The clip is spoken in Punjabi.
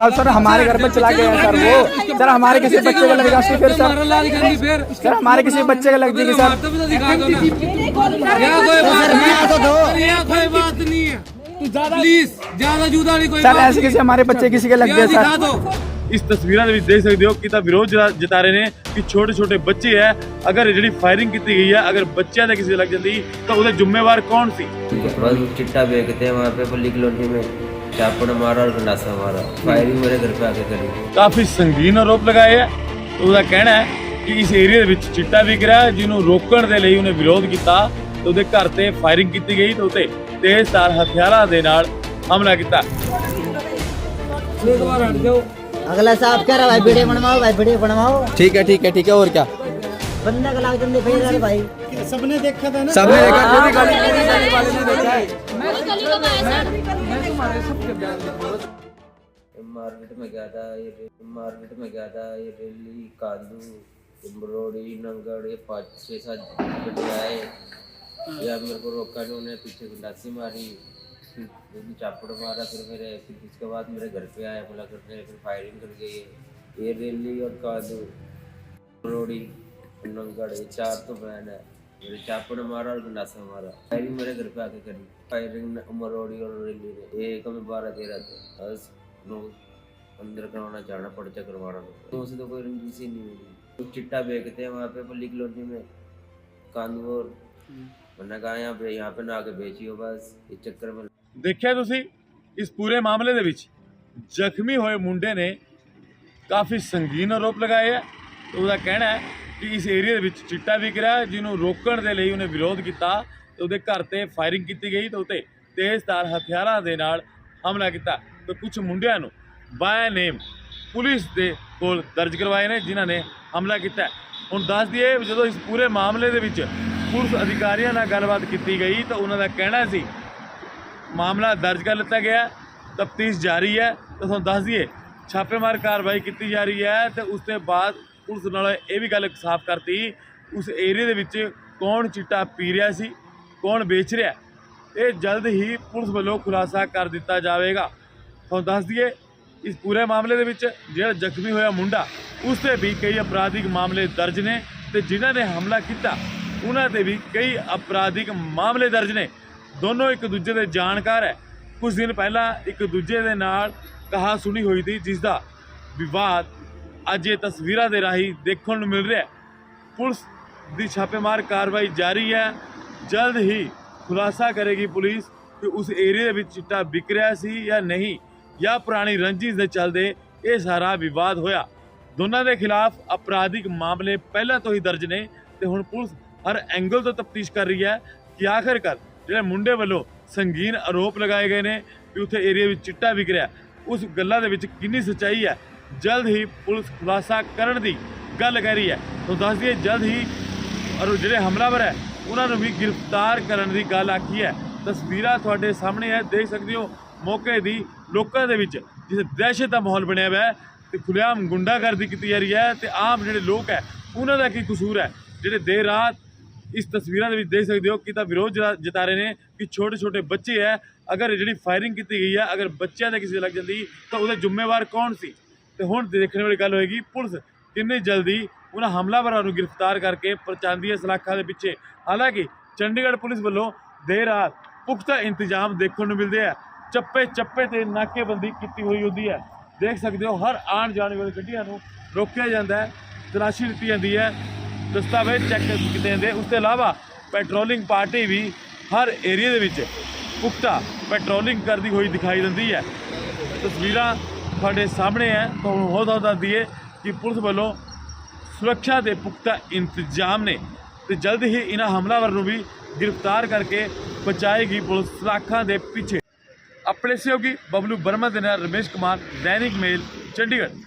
सर हमारे घर पे चला गया सर वो। सर हमारे किसी बच्चे का लग जाए फिर सर। सर हमारे किसी बच्चे का लग जाए सर सर तो ऐसे किसी हमारे बच्चे किसी के लग गए सर। इस तस्वीर में देख सकते हो कितना विरोध जता रहे ने कि छोटे छोटे बच्चे है। अगर जी फायरिंग की गई है अगर बच्चे ने किसी लग जाती तो उधर जुम्मेवार कौन सी? चिट्टा बेचते हैं वहाँ पे पुलिस कॉलोनी में। चापड़ मारा और गंडासा मारा फायरिंग मेरे घर पे आके करी ਕਾਫੀ ਸੰਗੀਨ ਆਰੋਪ ਲਗਾਏ ਹੈ ਤੇ ਉਹਦਾ ਕਹਿਣਾ ਹੈ ਕਿ ਇਸ ਏਰੀਆ ਦੇ ਵਿੱਚ ਚਿੱਟਾ ਵਿਕ ਰਿਹਾ ਹੈ ਜਿਹਨੂੰ ਰੋਕਣ ਦੇ ਲਈ ਉਹਨੇ ਵਿਰੋਧ ਕੀਤਾ ਤੇ ਉਹਦੇ ਘਰ ਤੇ ਫਾਇਰਿੰਗ ਕੀਤੀ ਗਈ ਤੇ ਉਤੇ ਤੇਜ਼ਧਾਰ ਹਥਿਆਰਾਂ ਦੇ ਨਾਲ ਹਮਲਾ ਕੀਤਾ एक बार हट जाओ अगला साहब कह रहा भाई वीडियो बनवाओ भाई वीडियो बनवाओ ठीक है ठीक है ठीक है और क्या बंदा का लाग जल्दी फिर यार भाई। सबने देखा पूरी गली पूरी गली वाले ने देखा है। मार्केट में गया था ये मार्केट में गया था ये रेली कांदू इम्ब्रोडी नंगड़ ये पाँच छः सात बजे आए। या मेरे को रोका इन्होंने पीछे गंडासी मारी। फिर भी चापड़ मारा फिर मेरे फिर उसके बाद मेरे घर पे आया हमला करने फिर फायरिंग कर गई ये रेली और कांदू इम्ब्रोडी नंगड़ ये चार तो बहन है मेरे चापड़ मारा और गंडासा मारा फायरिंग मेरे घर पे आके करी फायरिंग मरोड़ी और रेली ने ये कम बारह तेरह थे बस लोग अंदर करवाना जाना पर्चा करवाना तो उसे तो कोई रंजिश ही नहीं मिली तो चिट्टा बेचते हैं वहाँ पे पल्ली कॉलोनी में कांदूर मैंने कहा यहाँ पे यहाँ पे ना आके बेचियो बस इस चक्कर में ਦੇਖਿਆ ਤੁਸੀਂ ਇਸ ਪੂਰੇ ਮਾਮਲੇ ਦੇ ਵਿੱਚ ਜ਼ਖਮੀ ਹੋਏ ਮੁੰਡੇ ਨੇ ਕਾਫੀ ਸੰਗੀਨ ਆਰੋਪ ਲਗਾਏ ਹੈ ਤੇ ਉਹਦਾ ਕਹਿਣਾ ਹੈ ਕਿ ਇਸ ਏਰੀਆ ਦੇ ਵਿੱਚ ਚਿੱਟਾ ਵਿਕ ਰਿਹਾ ਜਿਹਨੂੰ ਰੋਕਣ ਦੇ ਲਈ ਉਹਨੇ ਵਿਰੋਧ ਕੀਤਾ ਤੇ ਉਹਦੇ ਘਰ ਤੇ ਫਾਇਰਿੰਗ ਕੀਤੀ ਗਈ ਤੇ ਉਤੇ ਤੇਜ਼ਧਾਰ ਹਥਿਆਰਾਂ ਦੇ ਨਾਲ ਹਮਲਾ ਕੀਤਾ। ਤੇ ਕੁਝ ਮੁੰਡਿਆਂ ਨੂੰ ਬਾय ਨੇਮ ਪੁਲਿਸ ਦੇ ਕੋਲ ਦਰਜ ਕਰਵਾਏ ਨੇ, ਜਿਨ੍ਹਾਂ ਨੇ ਹਮਲਾ ਕੀਤਾ ਹੁਣ ਦੱਸ ਦਈਏ ਜਦੋਂ ਇਸ ਪੂਰੇ ਮਾਮਲੇ ਦੇ ਵਿੱਚ ਪੁਲਿਸ ਅਧਿਕਾਰੀਆਂ ਨਾਲ ਗੱਲਬਾਤ ਕੀਤੀ ਗਈ ਤਾਂ ਉਹਨਾਂ ਦਾ ਕਹਿਣਾ ਸੀ, ਮਾਮਲਾ ਦਰਜ ਕਰ ਲਿੱਤਾ ਗਿਆ ਤਫਤੀਸ਼ ਜਾਰੀ ਹੈ। ਤਾਂ ਤੁਹਾਨੂੰ ਦੱਸ ਦਈਏ, ਛਾਪੇਮਾਰ ਕਾਰਵਾਈ ਕੀਤੀ ਜਾ ਰਹੀ ਹੈ ਤੇ ਉਸ ਤੋਂ ਬਾਅਦ ਪੁਲਿਸ ਨਾਲ ਇਹ ਵੀ ਗੱਲ ਸਾਫ਼ ਕਰਤੀ, ਉਸ ਏਰੀਆ ਦੇ ਵਿੱਚ ਕੌਣ ਚਿੱਟਾ ਪੀ ਰਿਹਾ ਸੀ, ਕੌਣ ਵੇਚ ਰਿਹਾ, ਇਹ ਜਲਦ ਹੀ ਪੁਲਿਸ ਵੱਲੋਂ ਖੁਲਾਸਾ ਕਰ ਦਿੱਤਾ ਜਾਵੇਗਾ। ਤੁਹਾਨੂੰ ਦੱਸ ਦਈਏ, ਇਸ ਪੂਰੇ ਮਾਮਲੇ ਦੇ ਵਿੱਚ ਜਿਹੜਾ ਜ਼ਖਮੀ ਹੋਇਆ ਮੁੰਡਾ, ਉਸ ਤੇ ਵੀ ਕਈ ਅਪਰਾਧਿਕ ਮਾਮਲੇ ਦਰਜ ਨੇ ਤੇ ਜਿਨ੍ਹਾਂ ਨੇ ਹਮਲਾ ਕੀਤਾ, ਉਹਨਾਂ ਤੇ ਵੀ ਕਈ ਅਪਰਾਧਿਕ ਮਾਮਲੇ ਦਰਜ ਨੇ। ਦੋਨੋਂ ਇੱਕ ਦੂਜੇ ਦੇ ਜਾਣਕਾਰ ਹੈ। ਕੁਝ ਦਿਨ ਪਹਿਲਾਂ ਇੱਕ ਦੂਜੇ ਦੇ ਨਾਲ ਕਹਾ ਸੁਣੀ ਹੋਈ ਸੀ ਜਿਸ ਦਾ ਵਿਵਾਦ ਅੱਜ ਇਹ ਤਸਵੀਰਾਂ ਦੇ ਰਾਹੀਂ ਦੇਖਣ ਨੂੰ ਮਿਲ ਰਿਹਾ ਹੈ। ਪੁਲਿਸ ਦੀ ਛਾਪੇਮਾਰ ਕਾਰਵਾਈ ਜਾਰੀ ਹੈ। ਜਲਦ ਹੀ ਖੁਲਾਸਾ ਕਰੇਗੀ ਪੁਲਿਸ ਕਿ ਉਸ ਏਰੀਆ ਦੇ ਵਿੱਚ ਚਿੱਟਾ ਵਿਕ ਰਿਹਾ ਸੀ ਜਾਂ ਨਹੀਂ, ਜਾਂ ਪੁਰਾਣੀ ਰੰਜਿਸ਼ ਦੇ ਚੱਲਦੇ ਇਹ ਸਾਰਾ ਵਿਵਾਦ ਹੋਇਆ। ਦੋਨਾਂ ਦੇ ਖਿਲਾਫ ਅਪਰਾਧਿਕ ਮਾਮਲੇ ਪਹਿਲਾਂ ਤੋਂ ਹੀ ਦਰਜ ਨੇ ਤੇ ਹੁਣ ਪੁਲਿਸ ਹਰ ਐਂਗਲ ਤੋਂ ਤਫਤੀਸ਼ ਕਰ ਰਹੀ ਹੈ ਕਿ ਆਖਰਕਾਰ ਜਿਹੜੇ ਮੁੰਡੇ ਵੱਲੋਂ ਸੰਗੀਨ ਆਰੋਪ ਲਗਾਏ ਗਏ ਨੇ ਕਿ ਉੱਥੇ ਏਰੀਆ ਵਿੱਚ ਚਿੱਟਾ ਵਿਕ ਰਿਹਾ ਉਸ ਗੱਲਾਂ ਦੇ ਵਿੱਚ ਕਿੰਨੀ ਸੱਚਾਈ ਹੈ ਜਲਦ ਹੀ ਪੁਲਿਸ ਖੁਲਾਸਾ ਕਰਨ ਦੀ ਗੱਲ ਕਹਿ ਰਹੀ ਹੈ। ਤੋਂ ਦੱਸ ਦਈਏ, ਜਲਦ ਹੀ ਔਰ ਜਿਹੜੇ ਹਮਲਾਵਰ ਹੈ, ਉਹਨਾਂ ਨੂੰ ਵੀ ਗ੍ਰਿਫਤਾਰ ਕਰਨ ਦੀ ਗੱਲ ਆਖੀ ਹੈ। ਤਸਵੀਰਾਂ ਤੁਹਾਡੇ ਸਾਹਮਣੇ ਹੈ, ਦੇਖ ਸਕਦੇ ਹੋ ਮੌਕੇ ਦੀ ਲੋਕਾਂ ਦੇ ਵਿੱਚ ਜਿਸ ਦਹਿਸ਼ਤ ਦਾ ਮਾਹੌਲ ਬਣਿਆ ਹੋਇਆ ਹੈ ਤੇ ਖੁੱਲ੍ਹੇਆਮ ਗੁੰਡਾਗਰਦੀ ਕੀਤੀ ਜਾ ਰਹੀ ਹੈ ਤੇ ਆਮ ਜਿਹੜੇ ਲੋਕ ਹੈ, ਉਹਨਾਂ ਦਾ ਕੀ ਕਸੂਰ ਹੈ? ਜਿਹੜੇ ਦੇਰ ਰਾਤ ਇਸ ਤਸਵੀਰਾਂ ਦੇ ਵਿੱਚ ਦੇਖ ਸਕਦੇ ਹੋ ਕਿ ਤਾਂ ਵਿਰੋਧ ਜਤਾ- ਜਤਾ ਰਹੇ ਨੇ ਕਿ ਛੋਟੇ ਛੋਟੇ ਬੱਚੇ ਹੈ, ਅਗਰ ਜਿਹੜੀ ਫਾਇਰਿੰਗ ਕੀਤੀ ਗਈ ਹੈ, ਅਗਰ ਬੱਚਿਆਂ ਦੇ ਕਿਸੇ ਲੱਗ ਜਾਂਦੀ ਤਾਂ ਉਹਦੇ ਜ਼ਿੰਮੇਵਾਰ ਕੌਣ ਸੀ? ਤੇ ਹੁਣ ਦੇਖਣ ਵਾਲੀ ਗੱਲ ਹੋਏਗੀ, ਪੁਲਿਸ ਕਿੰਨੀ ਜਲਦੀ ਉਹਨਾਂ ਹਮਲਾਵਰਾਂ ਨੂੰ ਗ੍ਰਿਫਤਾਰ ਕਰਕੇ ਪਰਚਾਂਦੀ ਹੈ ਸਲਾਖਾਂ ਦੇ ਪਿੱਛੇ। ਹਾਲਾਂਕਿ, ਚੰਡੀਗੜ੍ਹ ਪੁਲਿਸ ਵੱਲੋਂ ਦੇਰ ਰਾਤ ਪੁਖਤਾ ਇੰਤਜ਼ਾਮ ਦੇਖਣ ਨੂੰ ਮਿਲਦੇ ਆ। ਚੱਪੇ ਚੱਪੇ ਤੇ ਨਾਕੇਬੰਦੀ ਕੀਤੀ ਹੋਈ ਹੁੰਦੀ ਹੈ। ਦੇਖ ਸਕਦੇ ਹੋ, ਹਰ ਆਉਣ ਜਾਣ ਵਾਲੀ ਗੱਡੀਆਂ ਨੂੰ ਰੋਕਿਆ ਜਾਂਦਾ ਹੈ, ਤਲਾਸ਼ੀ ਦਿੱਤੀ ਜਾਂਦੀ ਹੈ। ਦਸਤਾਵੇਜ਼ ਚੈੱਕ ਕੀਤੇ ਜਾਂਦੇ ਉਸ ਤੋਂ ਇਲਾਵਾ ਪੈਟਰੋਲਿੰਗ ਪਾਰਟੀ ਵੀ ਹਰ ਏਰੀਆ ਦੇ ਵਿੱਚ ਪੁਖਤਾ ਪੈਟਰੋਲਿੰਗ ਕਰਦੀ ਹੋਈ ਦਿਖਾਈ ਦਿੰਦੀ ਹੈ। ਤਸਵੀਰਾਂ ਤੁਹਾਡੇ ਸਾਹਮਣੇ ਹੈ ਤੁਹਾਨੂੰ ਹੋਰ ਦੱਸ ਦੱਸ ਦਈਏ ਕਿ ਪੁਲਿਸ ਵੱਲੋਂ ਸੁਰੱਖਿਆ ਦੇ ਪੁਖਤਾ ਇੰਤਜ਼ਾਮ ਨੇ ਤੇ ਜਲਦ ਹੀ ਇਹਨਾਂ ਹਮਲਾਵਰ ਨੂੰ ਵੀ ਗ੍ਰਿਫਤਾਰ ਕਰਕੇ ਬਚਾਏਗੀ ਪੁਲਿਸ ਸਲਾਖਾਂ ਦੇ ਪਿੱਛੇ। ਆਪਣੇ ਸਹਿਯੋਗੀ ਬਬਲੂ ਬਰਮਾ ਦੇ ਨਾਲ ਰਮੇਸ਼ ਕੁਮਾਰ, ਦੈਨਿਕ ਮੇਲ, ਚੰਡੀਗੜ੍ਹ।